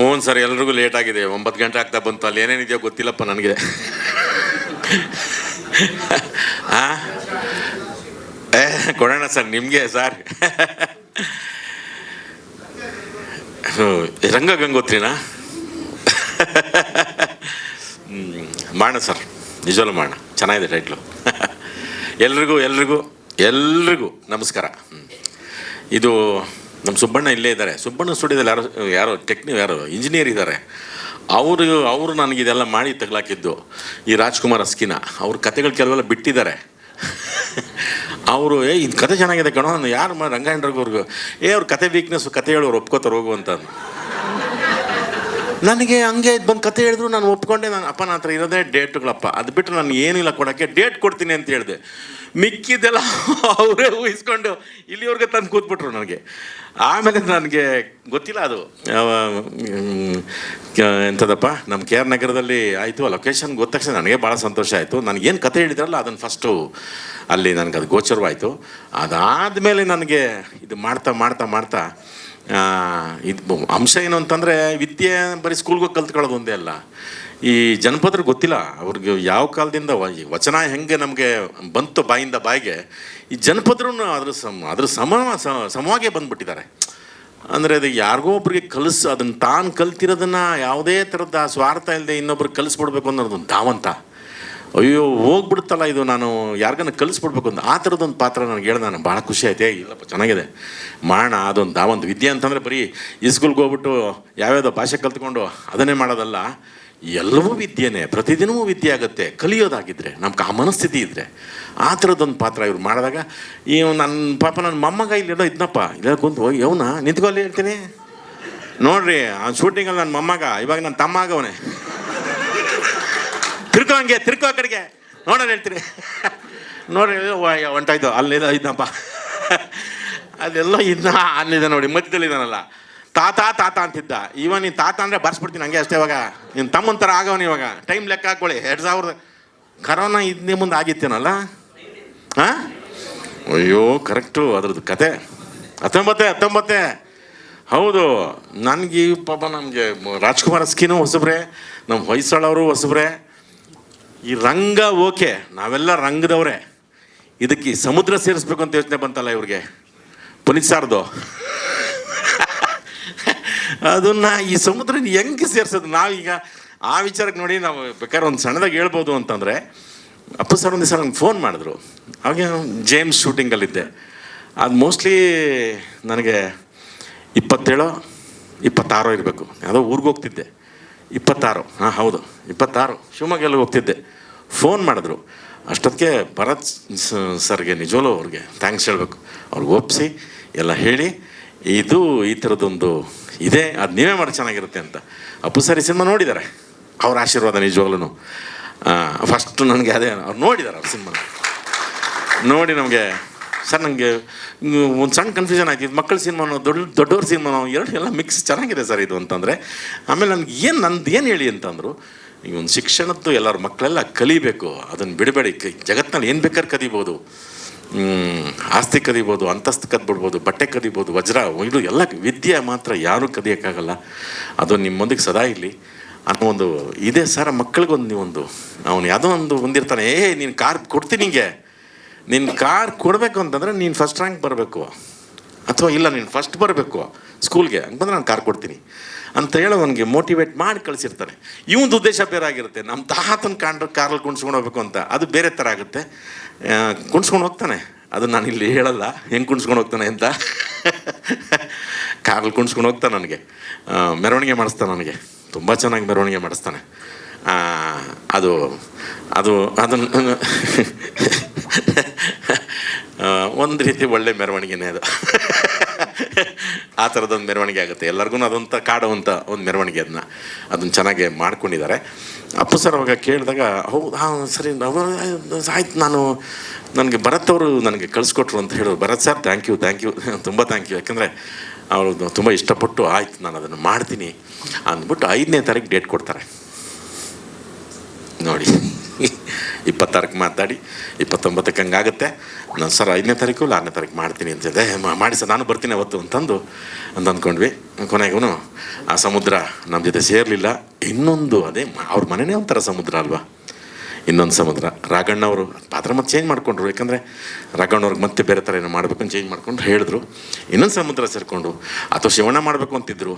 ಹ್ಞೂ ಸರ್ ಎಲ್ರಿಗೂ ಲೇಟ್ ಆಗಿದೆ. ಒಂಬತ್ತು ಗಂಟೆ ಆಗ್ತಾ ಬಂತು. ಅಲ್ಲಿ ಏನೇನಿದೆಯೋ ಗೊತ್ತಿಲ್ಲಪ್ಪ ನನಗೆ. ಏ, ಕೊಡೋಣ ಸರ್, ನಿಮಗೆ ಸರ್. ರಂಗ ಗಂಗೋತ್ರಿನಾ ಮಾಡೋಣ ಸರ್. ನಿಜವಲ್ಲೂ ಮಾಡೋಣ ಚೆನ್ನಾಗಿದೆ ಟೈಟ್ಲು ಎಲ್ರಿಗೂ ಎಲ್ರಿಗೂ ಎಲ್ರಿಗೂ ನಮಸ್ಕಾರ. ಇದು ನಮ್ಮ ಸುಬ್ಬಣ್ಣ ಇಲ್ಲೇ ಇದ್ದಾರೆ. ಸುಬ್ಬಣ್ಣ ಸ್ಟುಡಿಯೋದಲ್ಲಿ ಯಾರೋ ಯಾರೋ ಟೆಕ್ನಿ ಯಾರು ಇಂಜಿನಿಯರ್ ಇದ್ದಾರೆ. ಅವರು ಅವರು ನನಗೆ ಇದೆಲ್ಲ ಮಾಡಿ ತಗಲಾಕಿದ್ದು ಈ ರಾಜ್ಕುಮಾರ್ ಅಸ್ಕಿನ. ಅವ್ರ ಕತೆಗಳು ಕೆಲವೆಲ್ಲ ಬಿಟ್ಟಿದ್ದಾರೆ. ಅವರು, ಏ, ಇದು ಕತೆ ಚೆನ್ನಾಗಿದೆ ಕಣೋ, ನಾನು ಯಾರು ಮಾ ರಂಗಾಯಣರ್ಗವ್ರಿಗೂ ಏ, ಅವ್ರ ಕತೆ ವೀಕ್ನೆಸ್ ಕತೆ ಹೇಳೋರು ಒಪ್ಕೋತಾರೆ, ಹೋಗು ಅಂತ. ನನಗೆ ಹಂಗೆ ಬಂದು ಕತೆ ಹೇಳಿದ್ರು, ನಾನು ಒಪ್ಕೊಂಡೆ, ನಾನು, ಅಪ್ಪ ನನ್ನ ಹತ್ರ ಇರೋದೇ ಡೇಟ್ಗಳಪ್ಪ. ಅದು ಬಿಟ್ಟು ನಾನು ಏನಿಲ್ಲ ಕೊಡೋಕ್ಕೆ, ಡೇಟ್ ಕೊಡ್ತೀನಿ ಅಂತ ಹೇಳಿದೆ. ಮಿಕ್ಕಿದ್ದೆಲ್ಲ ಅವರೇ ಊಹಿಸ್ಕೊಂಡು ಇಲ್ಲಿವರೆಗೆ ತಂದು ಕೂತ್ಬಿಟ್ರು ನನಗೆ. ಆಮೇಲೆ ನನಗೆ ಗೊತ್ತಿಲ್ಲ ಅದು. ಎಂಥದಪ್ಪ? ನಮ್ಮ ಕೆ ಆರ್ ನಗರದಲ್ಲಿ ಆಯಿತು ಲೊಕೇಶನ್ ಗೊತ್ತ ತಕ್ಷಣ ನನಗೆ ಭಾಳ ಸಂತೋಷ ಆಯಿತು. ನನಗೇನು ಕತೆ ಹೇಳಿದ್ರಲ್ಲ ಅದನ್ನು ಫಸ್ಟು ಅಲ್ಲಿ ನನಗೆ ಅದು ಗೋಚರವಾಯಿತು. ಅದಾದಮೇಲೆ ನನಗೆ ಇದು ಮಾಡ್ತಾ ಮಾಡ್ತಾ ಮಾಡ್ತಾ ಆ, ಇದು ಅಂಶ ಏನು ಅಂತಂದರೆ ವಿದ್ಯೆ ಬರೀ ಸ್ಕೂಲ್ಗೆ ಹೋಗಿ ಕಲ್ತ್ಕೊಳ್ಳೋದು ಒಂದೇ ಅಲ್ಲ. ಈ ಜನಪದರು ಗೊತ್ತಿಲ್ಲ ಅವ್ರಿಗೆ ಯಾವ ಕಾಲದಿಂದ ವಚನ ಹೆಂಗೆ ನಮಗೆ ಬಂತು ಬಾಯಿಂದ ಬಾಯಿಗೆ ಈ ಜನಪದರು ಅದ್ರ ಸಮ ಅದ್ರ ಸಮ ಸಮವಾಗೆ ಬಂದ್ಬಿಟ್ಟಿದ್ದಾರೆ. ಅಂದರೆ ಅದು ಯಾರಿಗೋ ಒಬ್ರಿಗೆ ಕಲಿಸ್ ಅದನ್ನು ತಾನು ಕಲ್ತಿರೋದನ್ನು ಯಾವುದೇ ಥರದ ಸ್ವಾರ್ಥ ಇಲ್ಲದೆ ಇನ್ನೊಬ್ರಿಗೆ ಕಲಿಸ್ಬಿಡ್ಬೇಕು ಅನ್ನೋದು ಒಂದು ಧಾವಂತ. ಅಯ್ಯೋ, ಹೋಗ್ಬಿಡ್ತಲ್ಲ ಇದು ನಾನು ಯಾರಿಗನ್ನ ಕಲಿಸ್ಬಿಡ್ಬೇಕು ಅಂತ. ಆ ಥರದೊಂದು ಪಾತ್ರ ನನಗೆ ಹೇಳ್ದೆ ನಾನು. ಭಾಳ ಖುಷಿ ಆಯ್ತು. ಏ ಇಲ್ಲಪ್ಪ, ಚೆನ್ನಾಗಿದೆ. ಮಾಡೋಣ ಅದೊಂದು ಧಾವಂತ ವಿದ್ಯೆ ಅಂತಂದರೆ ಬರೀ ಇಸ್ಕೂಲ್ಗೆ ಹೋಗ್ಬಿಟ್ಟು ಯಾವ್ಯಾವುದೋ ಭಾಷೆ ಕಲ್ತ್ಕೊಂಡು ಅದನ್ನೇ ಮಾಡೋದಲ್ಲ. ಎಲ್ಲವೂ ವಿದ್ಯೆನೇ, ಪ್ರತಿದಿನವೂ ವಿದ್ಯೆ ಆಗುತ್ತೆ. ಕಲಿಯೋದಾಗಿದ್ದರೆ ನಮ್ಗೆ ಆ ಮನಸ್ಥಿತಿ ಇದ್ದರೆ ಆ ಥರದ್ದೊಂದು ಪಾತ್ರ ಇವ್ರು ಮಾಡಿದಾಗ ಈ ನನ್ನ ಪಾಪ ನನ್ನ ಮೊಮ್ಮಗ ಇಲ್ಲೆಲ್ಲೋ ಇದ್ನಪ್ಪ. ಇಲ್ಲ ಕುಂತು ಹೋಗಿ ಅವನ ನಿಂತ್ಕೊಳ್ಳಿ ಹೇಳ್ತೀನಿ. ನೋಡ್ರಿ, ಆ ಶೂಟಿಂಗಲ್ಲಿ ನನ್ನ ಮೊಮ್ಮಗ, ಇವಾಗ ನನ್ನ ತಮ್ಮ ಆಗವನೇ. ತಿರ್ಕೋ ಹಂಗೆ, ತಿರ್ಕೋ ಆ ಕಡೆಗೆ. ನೋಡೋಣ ಹೇಳ್ತೀನಿ. ನೋಡ್ರಿ ಹೊಂಟಾಯ್ತು ಅಲ್ಲಿ ಇದ್ನಪ್ಪ. ಅದೆಲ್ಲ ಇದ್ನ, ಅಲ್ಲಿದೆ ನೋಡಿ ಮಧ್ಯದಲ್ಲಿ ಇದ್ದಾನಲ್ಲ ತಾತ ತಾತ ಅಂತಿದ್ದ. ಇವ ನೀನು ತಾತ ಅಂದರೆ ಬರ್ಸ್ಬಿಡ್ತೀನಿ ಹಂಗೆ ಅಷ್ಟೇ ಇವಾಗ. ನಿನ್ನ ತಮ್ಮನ ಥರ ಆಗವನು ಇವಾಗ. ಟೈಮ್ ಲೆಕ್ಕ ಹಾಕೊಳ್ಳಿ ಎರಡು ಸಾವಿರದ ಕರೋನಾ ಇದನ್ನೇ ಮುಂದೆ ಆಗಿತ್ತೇನಲ್ಲ? ಹಾಂ ಅಯ್ಯೋ ಕರೆಕ್ಟು ಅದ್ರದ್ದು ಕತೆ. ಹತ್ತೊಂಬತ್ತೆ ಹತ್ತೊಂಬತ್ತೆ. ಹೌದು. ನನಗೆ ಪಾಪ ನಮಗೆ ರಾಜ್ಕುಮಾರ್ ಸ್ಕೀನು ಹೊಸಬ್ರೆ ನಮ್ಮ ಹೊಯ್ಸಳವರು ಹೊಸಬ್ರೆ. ಈ ರಂಗ ಓಕೆ. ನಾವೆಲ್ಲ ರಂಗದವ್ರೆ. ಇದಕ್ಕೆ ಸಮುದ್ರ ಸೇರಿಸ್ಬೇಕು ಅಂತ ಯೋಚನೆ ಬಂತಲ್ಲ ಇವ್ರಿಗೆ. ಪುನೀತ್ ಸಾರ್ದು. ಅದನ್ನ ಈ ಸಮುದ್ರ ಹೆಂಗೆ ಸೇರ್ಸೋದು? ನಾವೀಗ ಆ ವಿಚಾರಕ್ಕೆ ನೋಡಿ ನಾವು ಬೇಕಾದ್ರೆ ಒಂದು ಸಣ್ಣದಾಗಿ ಹೇಳ್ಬೋದು ಅಂತಂದರೆ, ಅಪ್ಪು ಸರ್ ಒಂದು ದಿವಸ ನಂಗೆ ಫೋನ್ ಮಾಡಿದ್ರು. ಅವಾಗ ಜೇಮ್ಸ್ ಶೂಟಿಂಗಲ್ಲಿದ್ದೆ ಅದು ಮೋಸ್ಟ್ಲಿ ನನಗೆ ಇಪ್ಪತ್ತೇಳೋ, ಇಪ್ಪತ್ತಾರೋ ಇರಬೇಕು. ಯಾವುದೋ ಊರಿಗೆ ಹೋಗ್ತಿದ್ದೆ. ಇಪ್ಪತ್ತಾರು. ಹಾಂ, ಹೌದು. ಇಪ್ಪತ್ತಾರು. ಶಿವಮೊಗ್ಗಲ್ಲಿ ಹೋಗ್ತಿದ್ದೆ. ಫೋನ್ ಮಾಡಿದ್ರು. ಅಷ್ಟೊತ್ತಿಗೆ ಭರತ್ ಸರ್ಗೆ ನಿಜವಲ್ಲೂ ಅವ್ರಿಗೆ ಥ್ಯಾಂಕ್ಸ್ ಹೇಳಬೇಕು. ಅವ್ರಿಗೆ ಒಪ್ಪಿಸಿ ಎಲ್ಲ ಹೇಳಿ, ಇದು ಈ ಥರದ್ದೊಂದು ಇದೆ ಅದು ನೀವೇ ಮಾಡಿ ಚೆನ್ನಾಗಿರುತ್ತೆ ಅಂತ. ಅಪ್ಪು ಸರಿ ಸಿನಿಮಾ ನೋಡಿದ್ದಾರೆ ಅವ್ರ ಆಶೀರ್ವಾದ ನಿಜವಾಗ್ಲೂ ಫಸ್ಟ್ ನನಗೆ ಅದೇ ಅವ್ರು ನೋಡಿದ್ದಾರೆ ಅವ್ರ ಸಿನಿಮಾ. ನೋಡಿ ನಮಗೆ ಸರ್ ನನಗೆ ಒಂದು ಸಣ್ಣ ಕನ್ಫ್ಯೂಷನ್ ಆಯ್ತು. ಇದು ಮಕ್ಕಳ ಸಿನಿಮಾನು ದೊಡ್ಡ ದೊಡ್ಡವ್ರ ಸಿನಿಮಾನು ಎರಡು ಎಲ್ಲ ಮಿಕ್ಸ್ ಚೆನ್ನಾಗಿದೆ ಸರ್ ಇದು ಅಂತಂದರೆ. ಆಮೇಲೆ ನನಗೆ ಏನು ನಂದು ಏನು ಹೇಳಿ ಅಂತಂದರು ಈ ಒಂದು ಶಿಕ್ಷಣದ್ದು ಎಲ್ಲರ ಮಕ್ಕಳೆಲ್ಲ ಕಲಿಬೇಕು ಅದನ್ನು ಬಿಡಬೇಡಿ. ಜಗತ್ತಿನಲ್ಲಿ ಏನು ಬೇಕಾದ್ರೆ ಕದಿಬೋದು. ಹ್ಮ್, ಆಸ್ತಿ ಕದಿಬೋದು, ಅಂತಸ್ತು ಕದ್ಬಿಡ್ಬೋದು, ಬಟ್ಟೆ ಕದಿಬೋದು, ವಜ್ರ ಇದು ಎಲ್ಲ ವಿದ್ಯೆ ಮಾತ್ರ ಯಾರೂ ಕದಿಯೋಕ್ಕಾಗಲ್ಲ. ಅದು ನಿಮ್ಮೊಂದಿಗೆ ಸದಾ ಇರಲಿ. ಅನ್ನೋ ಒಂದು, ಇದೇ ಸರ್, ಮಕ್ಕಳಿಗೊಂದು ನೀವೊಂದು. ಅವನು ಯಾವುದೋ ಒಂದು ಹೊಂದಿರ್ತಾನೆ, ಏ, ನೀನು ಕಾರ್ ಕೊಡ್ತೀನಿ ನಿನಗೆ ನಿನ್ನ ಕಾರ್ ಕೊಡಬೇಕು ಅಂತಂದರೆ ನೀನು ಫಸ್ಟ್ ರ್ಯಾಂಕ್ ಬರಬೇಕು. ಅಥವಾ ಇಲ್ಲ, ನೀನು ಫಸ್ಟ್ ಬರಬೇಕು. ಸ್ಕೂಲ್ಗೆ ಹಂಗಂದ್ರೆ ನಾನು ಕಾರ್ ಕೊಡ್ತೀನಿ. ಅಂತ ಹೇಳಿ ಅವನಿಗೆ ಮೋಟಿವೇಟ್ ಮಾಡಿ ಕಳಿಸಿರ್ತಾನೆ. ಇವೊಂದು ಉದ್ದೇಶ ಬೇರೆ ಆಗಿರುತ್ತೆ. ನಮ್ಮ ತಾತನ ಕಾಂಡ್ರೆ ಕಾರಲ್ಲಿ ಕುಣ್ಸ್ಕೊಂಡು ಹೋಗ್ಬೇಕು ಅಂತ. ಅದು ಬೇರೆ ಥರ ಆಗುತ್ತೆ. ಕುಣಿಸ್ಕೊಂಡು ಹೋಗ್ತಾನೆ. ಅದು ನಾನು ಇಲ್ಲಿ ಹೇಳಲ್ಲ. ಹೆಂಗೆ ಕುಣ್ಸ್ಕೊಂಡು ಹೋಗ್ತಾನೆ ಅಂತ. ಕಾರಲ್ಲಿ ಕುಣ್ಸ್ಕೊಂಡು ಹೋಗ್ತಾನೆ ನನಗೆ. ಮೆರವಣಿಗೆ ಮಾಡಿಸ್ತಾನೆ ನನಗೆ. ತುಂಬ ಚೆನ್ನಾಗಿ ಮೆರವಣಿಗೆ ಮಾಡಿಸ್ತಾನೆ. ಅದು ಅದು, ಅದನ್ನು ಒಂದು ರೀತಿ ಒಳ್ಳೆ ಮೆರವಣಿಗೆನೇ ಅದು. ಆ ಥರದೊಂದು ಮೆರವಣಿಗೆ ಆಗುತ್ತೆ. ಎಲ್ಲರಿಗೂ ಅದೊಂಥ ಕಾಡುವಂಥ ಒಂದು ಮೆರವಣಿಗೆ ಅದನ್ನ ಅದನ್ನು ಚೆನ್ನಾಗಿ ಮಾಡ್ಕೊಂಡಿದ್ದಾರೆ ಅಪ್ಪು ಸರ್ ಅವಾಗ ಕೇಳಿದಾಗ, ಹೌದು, ಹಾಂ, ಸರಿ ಆಯ್ತು, ನಾನು ನನಗೆ ಭರತ್ ಅವರು ನನಗೆ ಕಳಿಸ್ಕೊಟ್ರು ಅಂತ ಹೇಳೋರು Bharath sir thank you thank you ತುಂಬ ಥ್ಯಾಂಕ್ ಯು ಯಾಕಂದರೆ ಅವರು ತುಂಬ ಇಷ್ಟಪಟ್ಟು, ಆಯ್ತು, ನಾನು ಅದನ್ನು ಮಾಡ್ತೀನಿ ಅಂದ್ಬಿಟ್ಟು ಐದನೇ ತಾರೀಕು ಡೇಟ್ ಕೊಡ್ತಾರೆ. ನೋಡಿ. ಇಪ್ಪತ್ತಾರಕ್ಕೆ ಮಾತಾಡಿ, ಇಪ್ಪತ್ತೊಂಬತ್ತಕ್ಕೆ ಹಂಗಾಗುತ್ತೆ. ನಾನು ಸರ್ ಐದನೇ ತಾರೀಕು ಇಲ್ಲ ಆರನೇ ತಾರೀಕು ಮಾಡ್ತೀನಿ ಅಂತ ಹೇಳಿದೆ. ಮಾ- ಮಾಡಿ ಸರ್, ನಾನು ಬರ್ತೀನಿ ಅವತ್ತು ಅಂತಂದು, ಅಂತ ಅಂದ್ಕೊಂಡ್ವಿ. ಕೊನೆಗೂ ಆ ಸಮುದ್ರ ನಮ್ಮ ಜೊತೆ ಸೇರಲಿಲ್ಲ. ಇನ್ನೊಂದು, ಅದೇ ಅವ್ರ ಮನೆನೇ ಒಂಥರ ಸಮುದ್ರ ಅಲ್ವಾ? ಇನ್ನೊಂದು ಸಮುದ್ರ. ರಾಘಣ್ಣವರು ಪಾತ್ರ ಮತ್ತೆ ಚೇಂಜ್ ಮಾಡ್ಕೊಂಡ್ರು. ಯಾಕಂದರೆ ರಾಘಣ್ಣವ್ರಿಗೆ ಮತ್ತೆ ಬೇರೆ ಥರ ಏನೋ ಮಾಡಬೇಕು ಅಂತ ಚೇಂಜ್ ಮಾಡ್ಕೊಂಡು ಹೇಳಿದ್ರು. ಇನ್ನೊಂದು ಸಮುದ್ರ ಸೇರಿಕೊಂಡು ಅಥವಾ ಶಿವಣ್ಣ ಮಾಡಬೇಕು ಅಂತಿದ್ರು.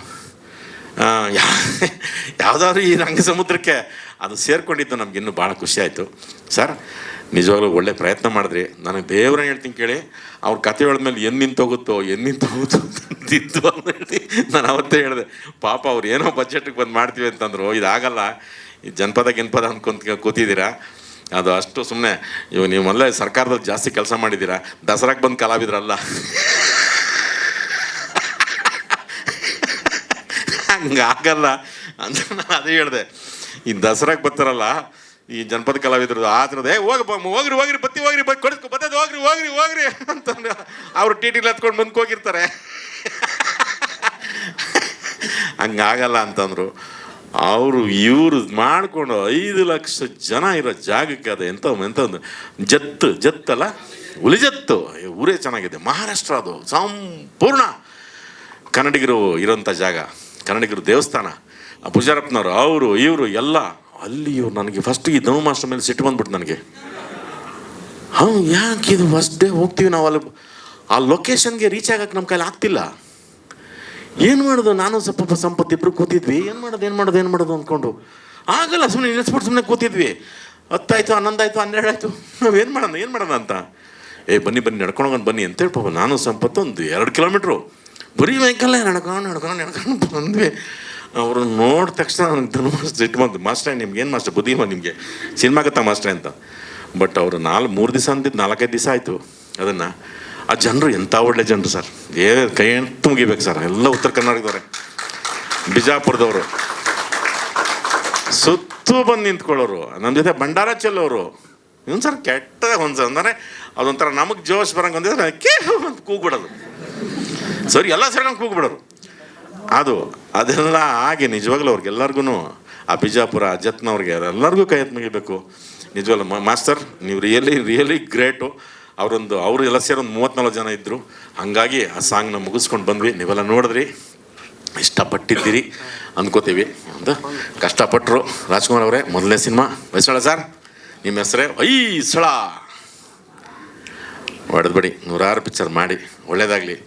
ಯಾವುದಾದ್ರು ಈ ರಂಗ ಸಮುದ್ರಕ್ಕೆ ಅದು ಸೇರ್ಕೊಂಡಿದ್ದು ನಮ್ಗೆ ಇನ್ನೂ ಭಾಳ ಖುಷಿ ಆಯಿತು. ಸರ್, ನಿಜವಾಗ್ಲೂ ಒಳ್ಳೆ ಪ್ರಯತ್ನ ಮಾಡಿದ್ರಿ. ನನಗೆ ದೇವ್ರನ್ನ ಹೇಳ್ತೀನಿ ಕೇಳಿ, ಅವ್ರ ಕತೆ ಹೇಳಿದ್ಮೇಲೆ ಎನ್ ನಿಂತು ಹೋಗುತ್ತೋ ಎಲ್ಲಿ ನಿಂತು ಹೋಗುತ್ತೋ ಅಂತಿದ್ದು ಅಂತ ಹೇಳಿ ನಾನು ಅವತ್ತೇ ಹೇಳಿದೆ. ಪಾಪ ಅವ್ರು ಏನೋ ಬಜೆಟ್ಗೆ ಬಂದು ಮಾಡ್ತೀವಿ ಅಂತಂದ್ರು, ಇದಾಗಲ್ಲ. ಈ ಜನಪದ, ಗಿನ್ಪದ ಅನ್ಕೊಂತ ಕೂತಿದ್ದೀರಾ? ಅದು ಅಷ್ಟು ಸುಮ್ಮನೆ ಇವಾಗ ನೀವು ಮೊದಲೇ ಸರ್ಕಾರದಲ್ಲಿ ಜಾಸ್ತಿ ಕೆಲಸ ಮಾಡಿದ್ದೀರಾ? ದಸರಾಕ್ಕೆ ಬಂದು ಕಲಾವಿದ್ರಲ್ಲ. ಹಂಗಾಗಲ್ಲ ಅಂತ ನಾನು ಅದೇ ಹೇಳಿದೆ. ಈ ದಸರಾಗೆ ಬರ್ತಾರಲ್ಲ, ಈ ಜನಪದ ಕಲಾವಿದ್ರದ್ದು ಆ ಥರದ ಏ, ಹೋಗಿ ಬ- ಹೋಗ್ರಿ ಹೋಗ್ರಿ, ಬತ್ತಿ ಹೋಗ್ರಿ ಬತ್ತಿ ಕೊಡಿಸ್ಕೊ ಬತ್ತದ ಹೋಗ್ರಿ ಹೋಗ್ರಿ ಹೋಗ್ರಿ ಅಂತಂದು ಅವರು ಟಿ ಟಿಲಿ ಹತ್ಕೊಂಡು ಬಂದು ಹೋಗಿರ್ತಾರೆ ಹಂಗಾಗಲ್ಲ ಅಂತಂದರು. ಅವರು ಇವರು ಮಾಡಿಕೊಂಡು ಐದು ಲಕ್ಷ ಜನ ಇರೋ ಜಾಗಕ್ಕೆ ಅದು ಎಂಥ ಎಂಥದ್ದು ಜತ್ತು, ಜತ್ತಲ್ಲ ಹುಲಿಜತ್ತು ಊರೇ ಚೆನ್ನಾಗಿದೆ. ಮಹಾರಾಷ್ಟ್ರ ಅದು ಸಂಪೂರ್ಣ ಕನ್ನಡಿಗರು ಇರೋಂಥ ಜಾಗ. ಕನ್ನಡಿಗರು ದೇವಸ್ಥಾನ ಪೂಜಾರಪ್ಪನವರು, ಅವರು, ಇವರು, ಎಲ್ಲ. ಅಲ್ಲಿ ಇವ್ರು ನನಗೆ ಫಸ್ಟ್ ಈ ಧನು ಮೇಲೆ ಸಿಟ್ಟು ಬಂದ್ಬಿಟ್ಟು ನನಗೆ. ಹಾಂ, ಯಾಕೆ ಇದು ಫಸ್ಟ್ ಡೇ ಹೋಗ್ತೀವಿ ನಾವು ಅಲ್ಲಿ? ಆ ಲೊಕೇಶನ್ಗೆ ರೀಚ್ ಆಗಕ್ಕೆ ನಮ್ಮ ಕೈಲಿ ಆಗ್ತಿಲ್ಲ. ಏನು ಮಾಡೋದು? ನಾನು ಸ್ವಲ್ಪ ಸಂಪತ್ತು ಇಬ್ಬರು ಕೂತಿದ್ವಿ. ಏನು ಮಾಡೋದು ಏನು ಮಾಡೋದು ಏನು ಮಾಡೋದು ಅಂದ್ಕೊಂಡು. ಆಗಲ್ಲ ಸುಮ್ಮನೆ ನೆನೆಸ್ಬಿಟ್ಟು ಸುಮ್ಮನೆ ಕೂತಿದ್ವಿ. ಹತ್ತಾಯ್ತು, ಹನ್ನೊಂದಾಯ್ತು ಹನ್ನೆರಡು ಆಯಿತು ನಾವು ಏನು ಮಾಡೋಣ ಏನು ಮಾಡೋಣ ಅಂತ? ಏ, ಬನ್ನಿ ಬನ್ನಿ, ನಡ್ಕೊಂಡು ಬನ್ನಿ ಅಂತ ಪಾಪ. ನಾನು ಸಂಪತ್ತು ಒಂದು ಎರಡು ಕಿಲೋಮೀಟ್ರು ಬರೀ ವೆಹಿಕಲ್ಲೇ ನಡ್ಕೊಂಡು ನಡ್ಕೊಂಡು ನಡ್ಕೊಂಡು ಬಂದ್ವಿ. ಅವರು ನೋಡಿದ ತಕ್ಷಣ ನನಗೆ ಇಟ್ಟು ಬಂದು ಮಾಸ್ಟ್ರೇ ನಿಮ್ಗೆ ಏನು ಮಾಸ್ಟರ್ ಬುದ್ಧಿ ಬಂದು ನಿಮಗೆ? ಸಿನಿಮಾಗತ್ತಾ ಮಾಸ್ಟ್ರೇ ಅಂತ. ಬಟ್ ಅವರು ನಾಲ್ಕು ಮೂರು ದಿವಸ ಅಂದಿದ್ದು ನಾಲ್ಕೈದು ದಿವಸ ಆಯಿತು ಅದನ್ನು. ಆ ಜನರು ಎಂಥ ಒಳ್ಳೆ ಜನರು ಸರ್. ಏ, ಕೈ ಎಂಟು ಮುಗಿಬೇಕು ಸರ್. ಎಲ್ಲ ಉತ್ತರ ಕರ್ನಾಟಕದವ್ರೆ. ಬಿಜಾಪುರದವರು. ಸುತ್ತು ಬಂದು ನಿಂತ್ಕೊಳ್ಳೋರು. ನಮ್ಮ ಜೊತೆ ಭಂಡಾರ ಚೆಲ್ಲೋರು. ಇವನು ಸರ್ ಕೆಟ್ಟ ಒಂದು ಅಂದರೆ ಅದೊಂಥರ ನಮಗೆ ಜೋಶ್ ಬರಂಗೆ ಒಂದಿದ್ರೆ ಕೇ ಕೂಗ್ಬಿಡೋದು. ಸರಿ, ಎಲ್ಲ ಸೇರ್ಕೊಂಡು ಕೂಗ್ಬಿಡೋರು. ಅದು, ಅದೆಲ್ಲ ಹಾಗೆ ನಿಜವಾಗ್ಲೂ ಅವ್ರಿಗೆಲ್ಲರಿಗೂ ಆ ಬಿಜಾಪುರ ಅಜತ್ನವ್ರಿಗೆ ಎಲ್ಲರಿಗೂ ಕೈ ಎತ್ತು ಮುಗಿಬೇಕು. ನಿಜವಾಗ್ಲೂ ಮಾಸ್ತರ್ ನೀವು ರಿಯಲಿ ರಿಯಲಿ ಗ್ರೇಟು ಅವರೊಂದು, ಅವರು ಎಲ್ಲ ಸೇರಿ ಒಂದು ಮೂವತ್ತ್ನಾಲ್ಕು ಜನ ಇದ್ದರು ಹಾಗಾಗಿ ಆ ಸಾಂಗ್ನ ಮುಗಿಸ್ಕೊಂಡು ಬಂದ್ವಿ. ನೀವೆಲ್ಲ ನೋಡಿದ್ರಿ. ಇಷ್ಟಪಟ್ಟಿದ್ದೀರಿ ಅಂದ್ಕೋತೀವಿ ಅಂತ ಕಷ್ಟಪಟ್ಟರು ರಾಜ್ಕುಮಾರ್ ಅವರೇ, ಮೊದಲನೇ ಸಿನಿಮಾ. ಹೊಯ್ಸಳ ಸರ್? ನಿಮ್ಮ ಹೆಸರೇ? ಹೊಯ್ಸಳ. ಹೊಡೆದ್ಬಿಡಿ. ನೂರಾರು ಪಿಕ್ಚರ್ ಮಾಡಿ. ಒಳ್ಳೇದಾಗಲಿ.